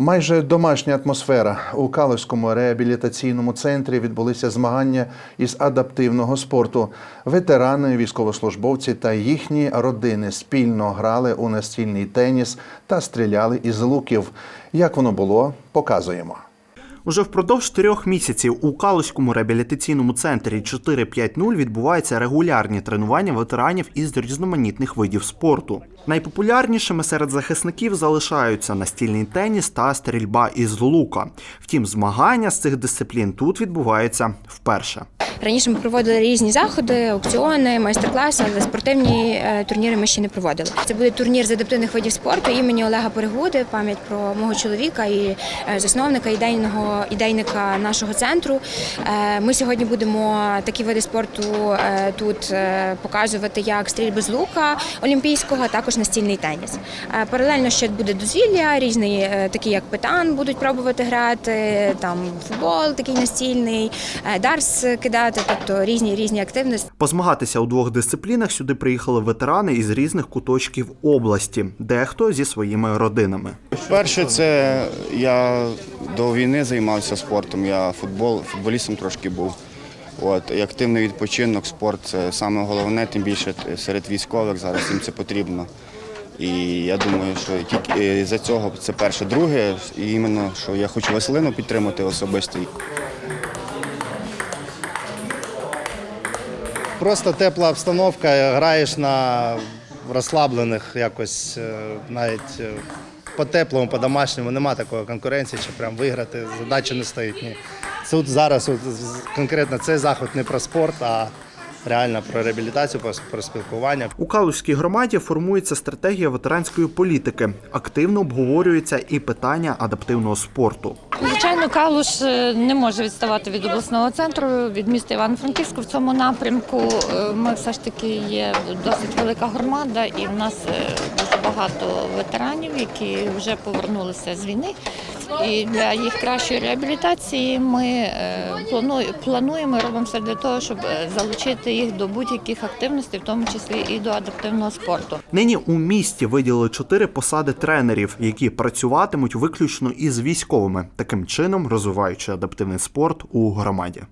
Майже домашня атмосфера у Калузькому реабілітаційному центрі відбулися змагання із адаптивного спорту. Ветерани, військовослужбовці та їхні родини спільно грали у настільний теніс та стріляли із луків. Як воно було, показуємо. Уже впродовж трьох місяців у Калуському реабілітаційному центрі 450 відбуваються регулярні тренування ветеранів із різноманітних видів спорту. Найпопулярнішими серед захисників залишаються настільний теніс та стрільба із лука. Втім, змагання з цих дисциплін тут відбуваються вперше. Раніше ми проводили різні заходи, аукціони, майстер-класи, але спортивні е, турніри ми ще не проводили. Це буде турнір з адаптивних видів спорту імені Олега Перегуди, пам'ять про мого чоловіка і е, засновника ідейного ідейника нашого центру. Е, Ми сьогодні будемо такі види спорту тут показувати, як стрільби з лука олімпійського, а також настільний теніс. Паралельно ще буде дозвілля, різні такі як питан будуть пробувати грати, там футбол такий настільний, дарс кидати, тобто різні різні активності. Позмагатися у двох дисциплінах сюди приїхали ветерани із різних куточків області, дехто зі своїми родинами. Перше, це я до війни займався спортом. Я футбол, футболістом трошки був. От, і активний відпочинок, спорт це саме головне, тим більше серед військових зараз їм це потрібно. І я думаю, що тільки за цього це перше. Друге, і іменно, що я хочу Василину підтримати особисто. Просто тепла обстановка, граєш на розслаблених якось е, навіть е, по-теплому, по-домашньому, нема такої конкуренції, що прям виграти, задача не стоїть. Ні. Тут зараз от, конкретно цей заход не про спорт, а реально про реабілітацію, про, про спілкування. У Калузькій громаді формується стратегія ветеранської політики. Активно обговорюються і питання адаптивного спорту. Звичайно, Калуш е, не може відставати від обласного центру, від міста Івано-Франківську в цьому напрямку. Е, Ми все ж таки є досить велика громада, і в нас е, дуже багато ветеранів, які вже повернулися з війни. І для їх кращої реабілітації ми е, плану- плануємо робимо все для того, щоб е, залучити їх до будь-яких активностей, в тому числі і до адаптивного спорту. Нині у місті виділили чотири посади тренерів, які працюватимуть виключно із військовими, таким чином розвиваючи адаптивний спорт у громаді.